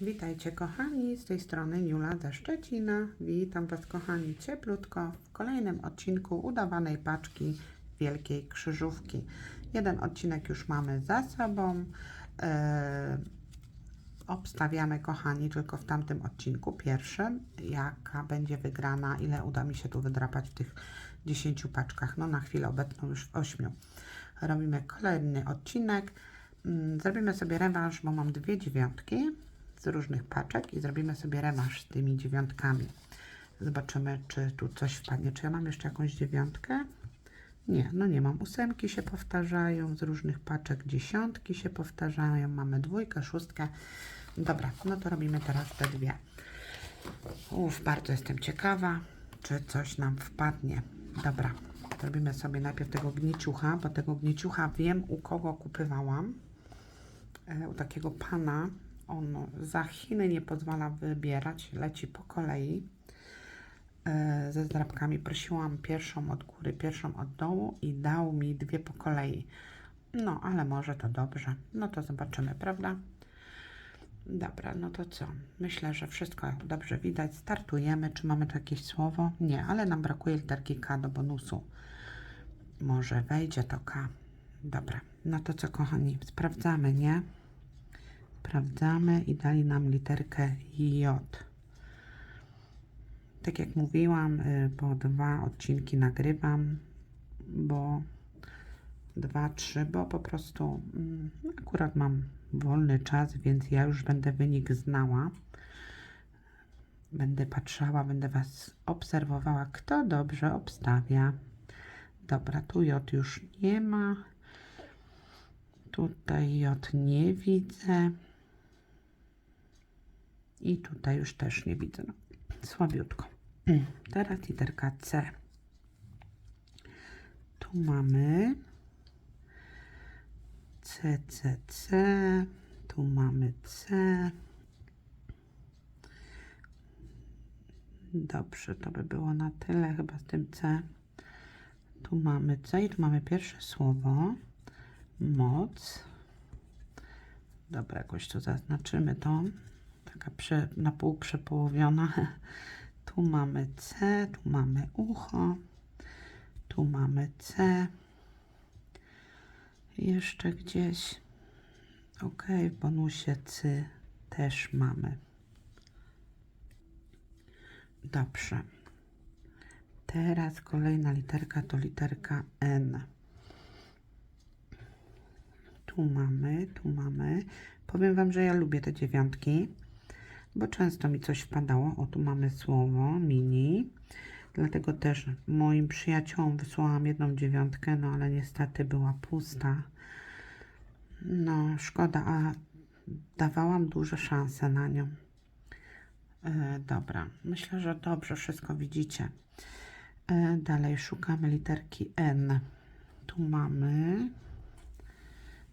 Witajcie kochani, z tej strony Niula ze Szczecina. Witam Was kochani cieplutko w kolejnym odcinku udawanej paczki Wielkiej Krzyżówki. Jeden odcinek już mamy za sobą. E, obstawiamy kochani tylko w tamtym odcinku pierwszym, jaka będzie wygrana, ile uda mi się tu wydrapać w tych 10 paczkach. No na chwilę obecną już w 8. Robimy kolejny odcinek. Mm, Zrobimy sobie rewanż, bo mam dwie dziewiątki z różnych paczek i zrobimy sobie rewanż z tymi dziewiątkami. Zobaczymy, czy tu coś wpadnie. Czy ja mam jeszcze jakąś dziewiątkę? Nie, no nie mam. Ósemki się powtarzają z różnych paczek, dziesiątki się powtarzają. Mamy dwójkę, szóstkę. Dobra, no to robimy teraz te dwie. Uff, bardzo jestem ciekawa, czy coś nam wpadnie. Dobra, zrobimy sobie najpierw tego gnieciucha, bo tego gnieciucha wiem, u kogo kupywałam. E, u takiego pana. On za Chiny nie pozwala wybierać, leci po kolei e, ze zdrabkami. Prosiłam pierwszą od góry, pierwszą od dołu i dał mi dwie po kolei. No, ale może to dobrze. No to zobaczymy, prawda? Dobra, no to co? Myślę, że wszystko dobrze widać. Startujemy. Czy mamy tu jakieś słowo? Nie, ale nam brakuje literki K do bonusu. Może wejdzie to K. Dobra, no to co kochani? Sprawdzamy, nie? Sprawdzamy i dali nam literkę J. Tak jak mówiłam, y, po dwa odcinki nagrywam, bo dwa, trzy, bo po prostu mm, akurat mam wolny czas, więc ja już będę wynik znała. Będę patrzała, będę Was obserwowała, kto dobrze obstawia. Dobra, tu J już nie ma. Tutaj J nie widzę. I tutaj już też nie widzę. Słabiutko. Teraz literka C. Tu mamy C, C, C. Tu mamy C. Dobrze, to by było na tyle chyba z tym C. Tu mamy C i tu mamy pierwsze słowo. Moc. Dobra, jakoś tu zaznaczymy to. Taka prze, na pół przepołowiona. Tu mamy C, tu mamy ucho. Tu mamy C. Jeszcze gdzieś. Ok, w bonusie C też mamy. Dobrze. Teraz kolejna literka to literka N. Tu mamy, tu mamy. Powiem Wam, że ja lubię te dziewiątki, bo często mi coś wpadało. O, tu mamy słowo mini. Dlatego też moim przyjaciołom wysłałam jedną dziewiątkę, no ale niestety była pusta. No, szkoda, a dawałam duże szanse na nią. E, dobra, myślę, że dobrze wszystko widzicie. E, dalej szukamy literki N. Tu mamy.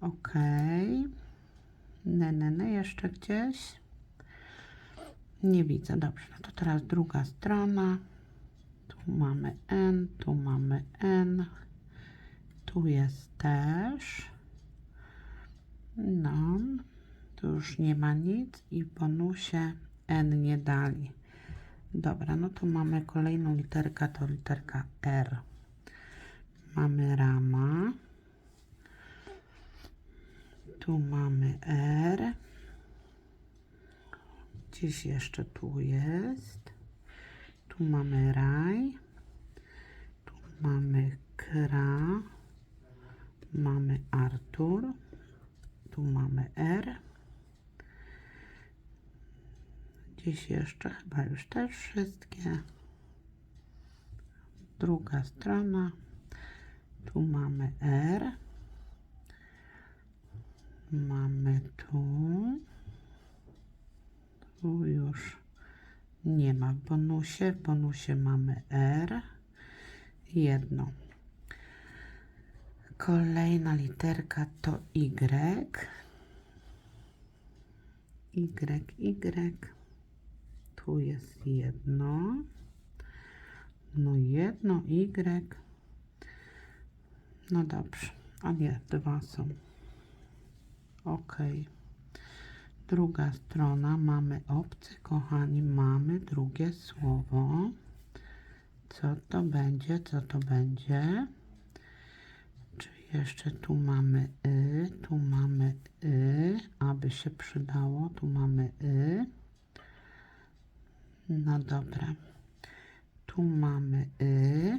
Ok. Ne, ne, ne, jeszcze gdzieś. Nie widzę, dobrze. No to teraz druga strona. Tu mamy N, tu mamy N. Tu jest też. No, tu już nie ma nic i w bonusie N nie dali. Dobra, no to mamy kolejną literkę, to literka R. Mamy rama. Tu mamy R. Gdzieś jeszcze tu jest. Tu mamy raj. Tu mamy kra. Mamy Artur. Tu mamy R. Gdzieś jeszcze chyba już też wszystkie. Druga strona. Tu mamy R. Mamy tu. Tu już nie ma w bonusie. W bonusie mamy R. Jedno. Kolejna literka to Y. Y, Y. Tu jest jedno. No jedno Y. No dobrze. A nie, dwa są. Ok. Druga strona, mamy obcy, kochani, mamy drugie słowo. Co to będzie? Co to będzie? Czy jeszcze tu mamy y, tu mamy y, aby się przydało, tu mamy y. No dobra. Tu mamy y.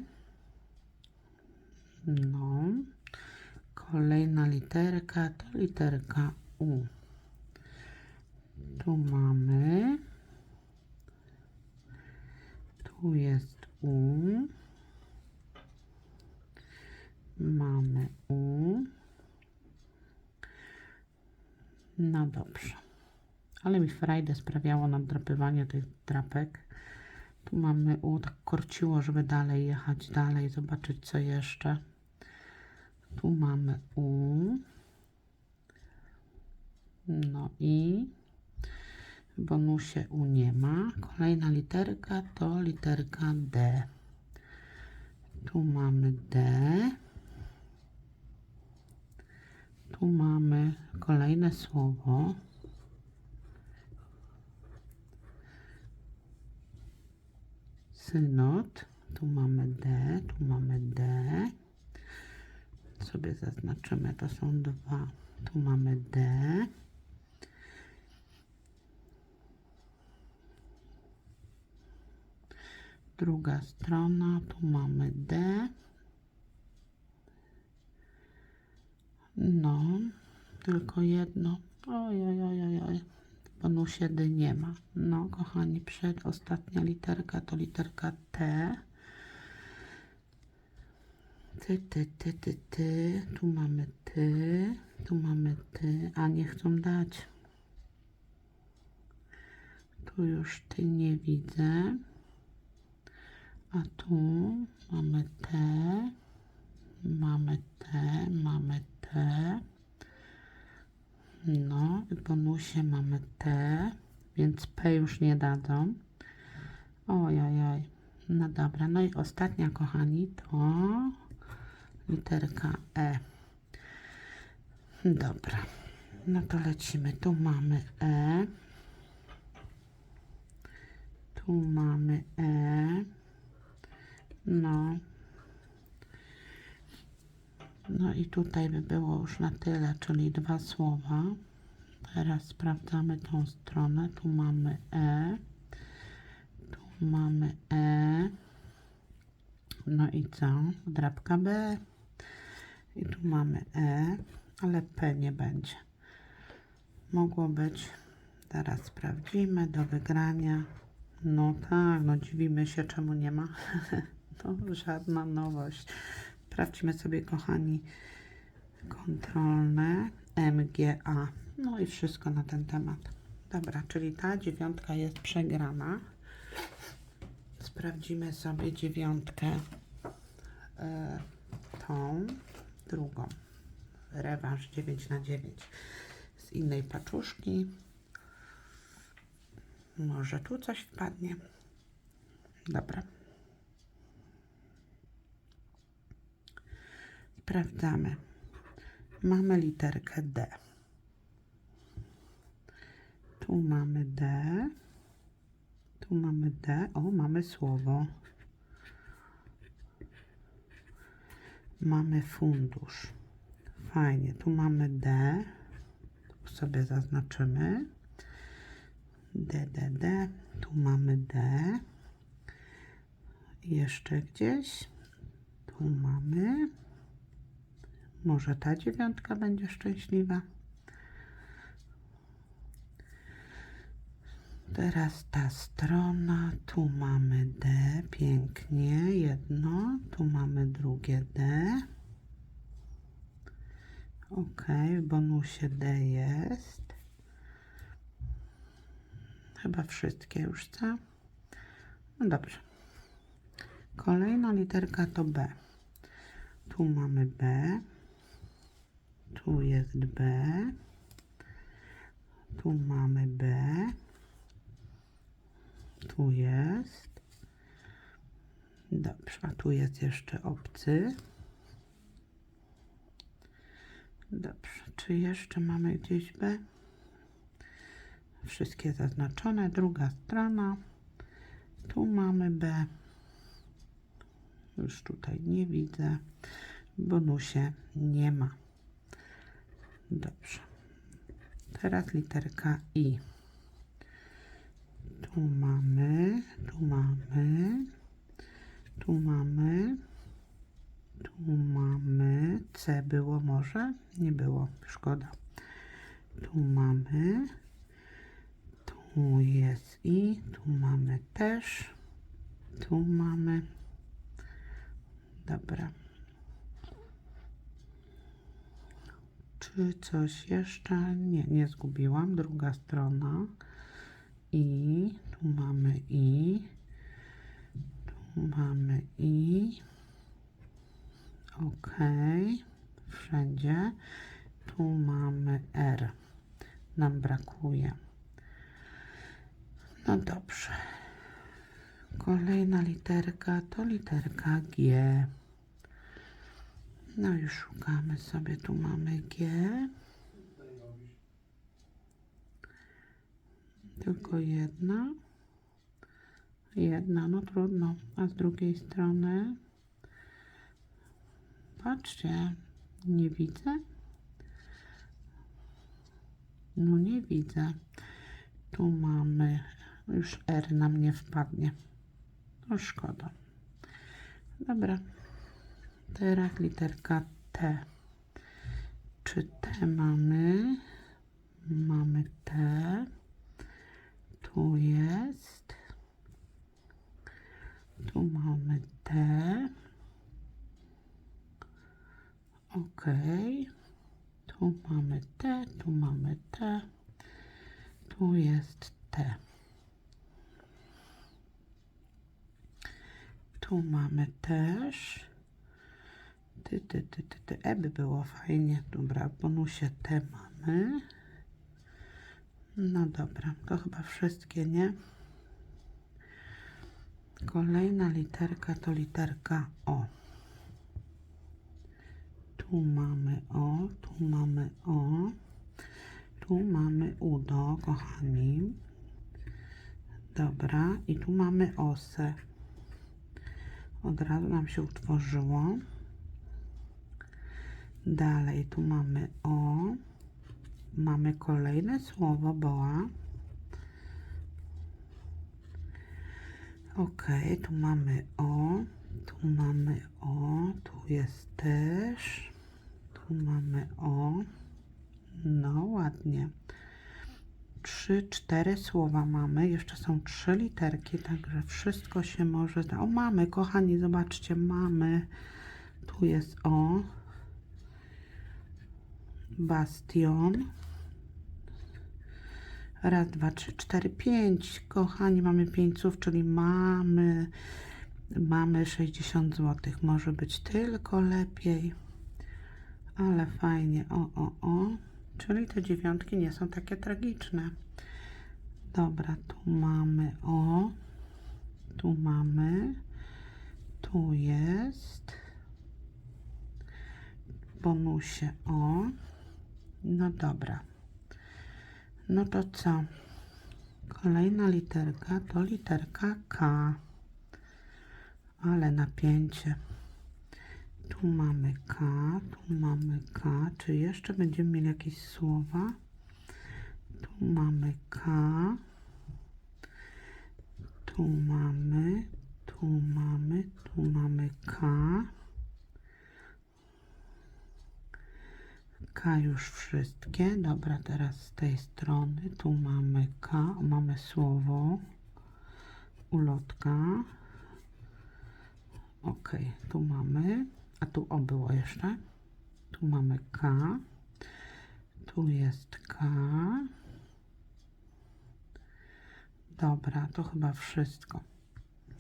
No. Kolejna literka to literka U. Tu mamy. Tu jest U. Mamy U. No dobrze. Ale mi frajdę sprawiało nadrapywanie tych drapek. Tu mamy U, tak korciło, żeby dalej jechać, dalej, zobaczyć co jeszcze. Tu mamy U. No i bonusie U nie ma. Kolejna literka to literka D. Tu mamy D. Tu mamy kolejne słowo. Synod. Tu mamy D, tu mamy D. Sobie zaznaczymy, to są dwa. Tu mamy D. Druga strona, tu mamy D. No, tylko jedno. Oj, oj, oj, oj. W bonusie D nie ma. No, kochani, przedostatnia literka to literka T. Ty, ty, ty, ty, ty. Tu mamy ty. Tu mamy ty. A nie chcą dać. Tu już ty nie widzę. A tu mamy T. Mamy T. Mamy T. No, w bonusie mamy T, więc P już nie dadzą. Oj, oj, oj. No dobra, no i ostatnia, kochani, to literka E. Dobra, no to lecimy. Tu mamy E. Tu mamy E. No. No i tutaj by było już na tyle, czyli dwa słowa. Teraz sprawdzamy tą stronę. Tu mamy E. Tu mamy E. No i co? Drabka B. I tu mamy E, ale P nie będzie. Mogło być. Teraz sprawdzimy do wygrania. No tak, no dziwimy się, czemu nie ma. to żadna nowość. Sprawdźmy sobie, kochani, kontrolne MGA. No i wszystko na ten temat. Dobra, czyli ta dziewiątka jest przegrana. Sprawdzimy sobie dziewiątkę, e, tą drugą. Rewanż 9 na 9 z innej paczuszki. Może tu coś wpadnie. Dobra. Sprawdzamy. Mamy literkę D. Tu mamy D. Tu mamy D. O, mamy słowo. Mamy fundusz. Fajnie. Tu mamy D. Tu sobie zaznaczymy. D, D, D. Tu mamy D. Jeszcze gdzieś. Tu mamy. Może ta dziewiątka będzie szczęśliwa. Teraz ta strona, tu mamy D, pięknie, jedno, tu mamy drugie D. Ok, w bonusie D jest. Chyba wszystkie już, co? No dobrze. Kolejna literka to B. Tu mamy B. Tu jest B. Tu mamy B. Tu jest. Dobrze, a tu jest jeszcze obcy. Dobrze, czy jeszcze mamy gdzieś B? Wszystkie zaznaczone. Druga strona. Tu mamy B. Już tutaj nie widzę. W bonusie nie ma. Dobrze. Teraz literka I. Tu mamy, tu mamy, tu mamy, tu mamy. C było może? Nie było, szkoda. Tu mamy, tu jest I, tu mamy też, tu mamy. Dobra. Czy coś jeszcze? Nie, nie zgubiłam. Druga strona. I tu mamy i. Tu mamy i. Ok. Wszędzie. Tu mamy R. Nam brakuje. No dobrze. Kolejna literka to literka G. No już szukamy sobie. Tu mamy G. Tylko jedna. Jedna, no trudno. A z drugiej strony. Patrzcie, nie widzę. No nie widzę. Tu mamy. Już R nam nie wpadnie. No szkoda. Dobra. Teraz literka T. Czy T mamy? Mamy T. Tu jest. Tu mamy T. Ok. Tu mamy T, tu mamy T. Tu jest T. Tu mamy też. Ty, ty, ty, ty, ty. E by było fajnie. Dobra, w bonusie T mamy. No dobra, to chyba wszystkie, nie? Kolejna literka to literka O. Tu mamy O, tu mamy O. Tu mamy udo, kochani. Dobra, i tu mamy osę. Od razu nam się utworzyło. Dalej tu mamy O. Mamy kolejne słowo boa. Ok, tu mamy O. Tu mamy O. Tu jest też. Tu mamy O. No ładnie. Trzy, cztery słowa mamy. Jeszcze są trzy literki, także wszystko się może... O, mamy, kochani, zobaczcie, mamy. Tu jest O. Bastion. Raz, dwa, trzy, cztery, pięć. Kochani, mamy pięć słów, czyli mamy, mamy 60 zł. Może być tylko lepiej. Ale fajnie. O, o, o. Czyli te dziewiątki nie są takie tragiczne. Dobra, tu mamy o. Tu mamy. Tu jest. Bonusie o. No dobra. No to co? Kolejna literka to literka K. Ale napięcie. Tu mamy K, tu mamy K. Czy jeszcze będziemy mieli jakieś słowa? Tu mamy K. Tu mamy, tu mamy, tu mamy K. K już wszystkie. Dobra, teraz z tej strony. Tu mamy K, mamy słowo. Ulotka. Ok, tu mamy. A tu o było jeszcze. Tu mamy K. Tu jest K. Dobra, to chyba wszystko.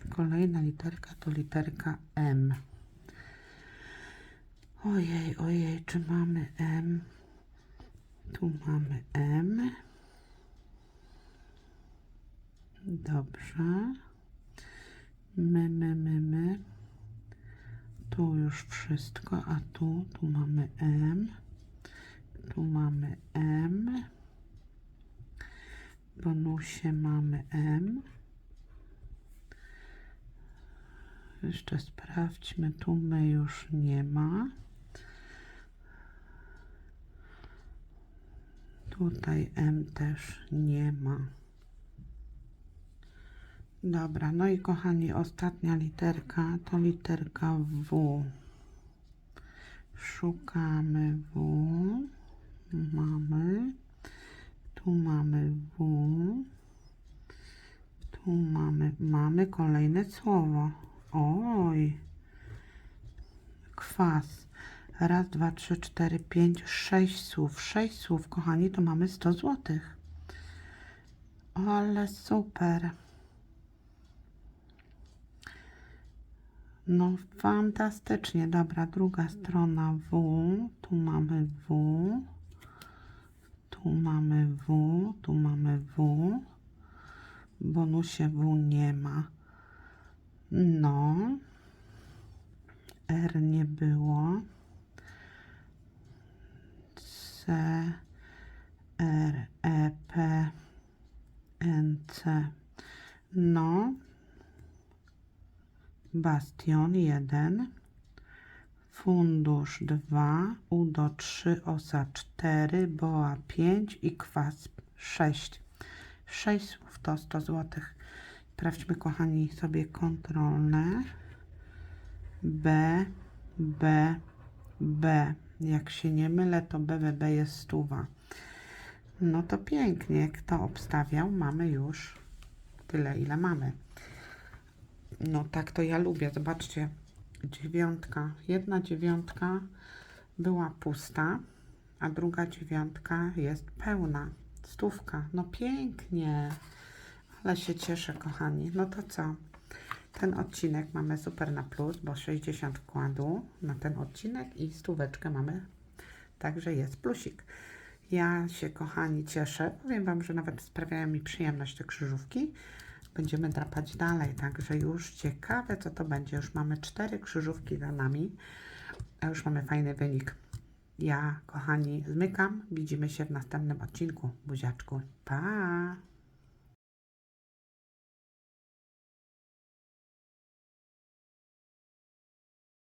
Kolejna literka to literka M. Ojej, ojej, czy mamy M? Tu mamy M. Dobrze. My, my, my, my. Tu już wszystko, a tu, tu mamy M. Tu mamy M. W bonusie mamy M. Jeszcze sprawdźmy, tu my już nie ma. Tutaj M też nie ma. Dobra, no i kochani, ostatnia literka to literka W. Szukamy W. Mamy. Tu mamy W. Tu mamy, mamy kolejne słowo. Oj. Kwas. Raz, dwa, trzy, cztery, pięć, sześć słów. Sześć słów, kochani, to mamy 100 złotych. Ale super. No fantastycznie. Dobra, druga strona W. Tu mamy W. Tu mamy W. Tu mamy W. W bonusie W nie ma. No. R nie było. C, R, E, P, N, C. No. Bastion 1. Fundusz 2. Udo 3. Osa 4. Boa 5 i kwas 6. 6 słów to 100 zł. Sprawdźmy, kochani, sobie kontrolne. B, B, B. Jak się nie mylę, to BBB jest stuwa. No to pięknie. Kto obstawiał? Mamy już tyle, ile mamy. No tak to ja lubię. Zobaczcie. Dziewiątka. Jedna dziewiątka była pusta, a druga dziewiątka jest pełna. Stówka. No pięknie. Ale się cieszę, kochani. No to co? Ten odcinek mamy super na plus, bo 60 wkładu na ten odcinek i stóweczkę mamy. Także jest plusik. Ja się, kochani, cieszę. Powiem Wam, że nawet sprawiają mi przyjemność te krzyżówki. Będziemy drapać dalej, także już ciekawe, co to będzie. Już mamy cztery krzyżówki za nami, a już mamy fajny wynik. Ja, kochani, zmykam. Widzimy się w następnym odcinku. Buziaczku. Pa!